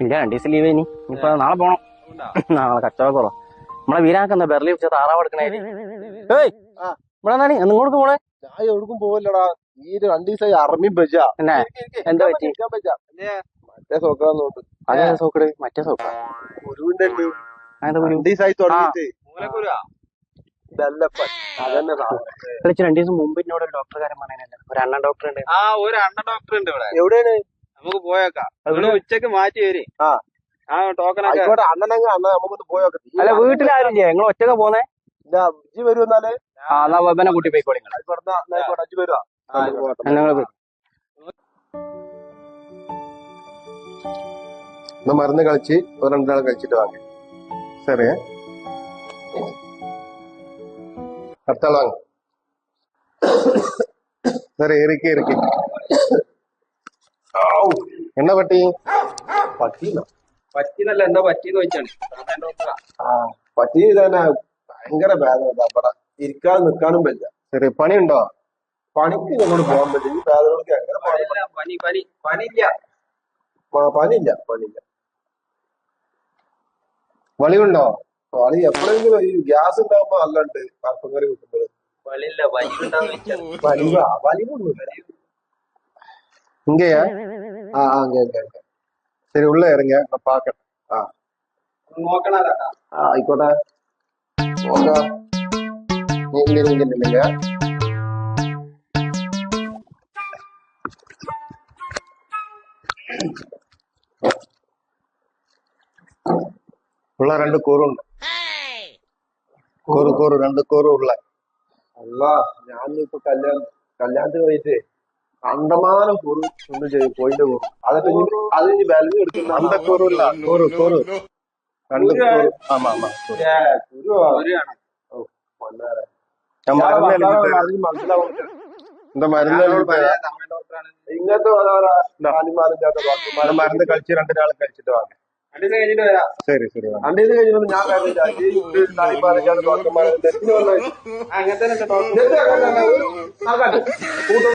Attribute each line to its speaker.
Speaker 1: ഇല്ല രണ്ടു ദിവസം ലീവ് ഇനി ഇപ്പൊ നാളെ പോണം. നാളെ കച്ചവടം കുറവ് നമ്മളെ വീരാക്കുന്ന ബെർലി വെച്ച താറാവ് എടുക്കണേ? ഏയ്. ഇവിടെ എന്താണ് നിങ്ങോട്ട് പോണേ
Speaker 2: ഞാൻ എവിടേക്കും പോവല്ലടാ. ഈ രണ്ടു ദിവസമായി അറമി ബജ.
Speaker 1: എന്താ പറ്റി?
Speaker 2: മറ്റേ നോക്ക്
Speaker 1: അതേ സോക്കട്? മറ്റേ സോക്ക?
Speaker 2: രണ്ടു ദിവസമായി
Speaker 1: ദിവസം മുമ്പ് എന്നോട് കാര്യം പറയാനല്ലേ ഒരു അണ്ണൻ ഡോക്ടർ ഉണ്ട്.
Speaker 3: ആ ഒരു അണ്ണ ഡോക്ടർ ഉണ്ട് ഇവിടെ.
Speaker 2: എവിടെയാണ്?
Speaker 3: നമുക്ക് പോയേക്കാം. ഇവിടെ ഉച്ചയ്ക്ക് മാറ്റി വരും.
Speaker 2: ആ.
Speaker 3: ടോക്കൺ
Speaker 2: ആയിക്കോട്ടെ അണ്ണനെങ്കിൽ അണ്ണ നമുക്കൊന്ന് പോയേക്കാം
Speaker 1: അല്ല വീട്ടിലാരും ചെയ്യാം നിങ്ങൾ ഒറ്റയ്ക്ക് പോന്നേ? ഇല്ല വരും എന്നാൽ. കൂട്ടി പോയിക്കോളി
Speaker 2: മരുന്ന് കളിച്ച് ഒരു രണ്ടാൾ വാങ്ങി. ശരി അടുത്താൾ വാങ്ങി. ഇറക്കി ഇറക്കി. എന്നാ പട്ടി? പട്ടിന്നോ?
Speaker 3: പറ്റിന്നല്ല എന്താ പറ്റിന്ന് വെച്ചാണ്
Speaker 2: പറ്റി തന്നെ ഭയങ്കര വേദന ഇരിക്കാതെ നിക്കാനും പറ്റില്ല. ചെറിയ പണി ഉണ്ടോ പണിക്ക് നമ്മൾ പോകാൻ പറ്റില്ല. ഈ വേദനകൾക്ക് എങ്ങനെ
Speaker 3: പണിയില്ല പനി
Speaker 2: വളിയുണ്ടോ വളി എപ്പോഴെങ്കിലും ഈ ഗ്യാസ് ഉണ്ടാകുമ്പോ അല്ലണ്ട്
Speaker 3: കറുപ്പങ്കറി കിട്ടുമ്പോൾ വലിയ വലിവുണ്ടാവും
Speaker 2: വലിവ വലിവുണ്ടോ ഇങ്ങയാ ആ ആ ഇങ്ങ ഇങ്ങ ഇങ്ങ. ശരി ഉള്ള ഇറങ്ങിയ പാക്കട്ടെ ആ
Speaker 3: നോക്കണ
Speaker 2: ആ ആയിക്കോട്ടെ നോക്കാം നീ- ഇങ്ങനെ ഇങ്ങനെ ഇങ്ങനെ. ഉള്ള രണ്ട് കൂറുണ്ട് കൂറ് കൂറ് രണ്ട് കൂറ് ഉള്ള അല്ല ഞാനിപ്പോ കല്യാണം കല്യാണത്തിന് പോയിട്ട് കണ്ടമാനം കൂറ് കൊണ്ട് ചെയ്യും പോയിന്റ് കൂറ് അതൊക്കെ ഇനി അത് ഇനി വിലങ്ങ് എടുക്കുന്ന അന്ത കൂറില്ല കൂറ് കൂറ് രണ്ട് കൂറ് ആമാ ആമാ കൂറ്. കുരുവാ. ഓ, പൊന്നാരെ. ഞാൻ മരുന്ന് മനസ്സിലാവും. എന്താ ഇങ്ങനത്തെ മരുന്ന് കഴിച്ച് രണ്ടൊരാൾ കഴിച്ചിട്ട് വാങ്ങി ശരി ശരി ദിവസം കഴിഞ്ഞപ്പോൾ ഞാൻ കാലിമാരില്ലാത്ത ഡോക്ടർമാരെ നെറ്റിന് വന്നു
Speaker 3: ആ, അങ്ങനെ തന്നെ ഡോക്ടർ
Speaker 2: നെറ്റ് അങ്ങനെ തന്നെ. ആ, കണ്ടു. കൂട്ടം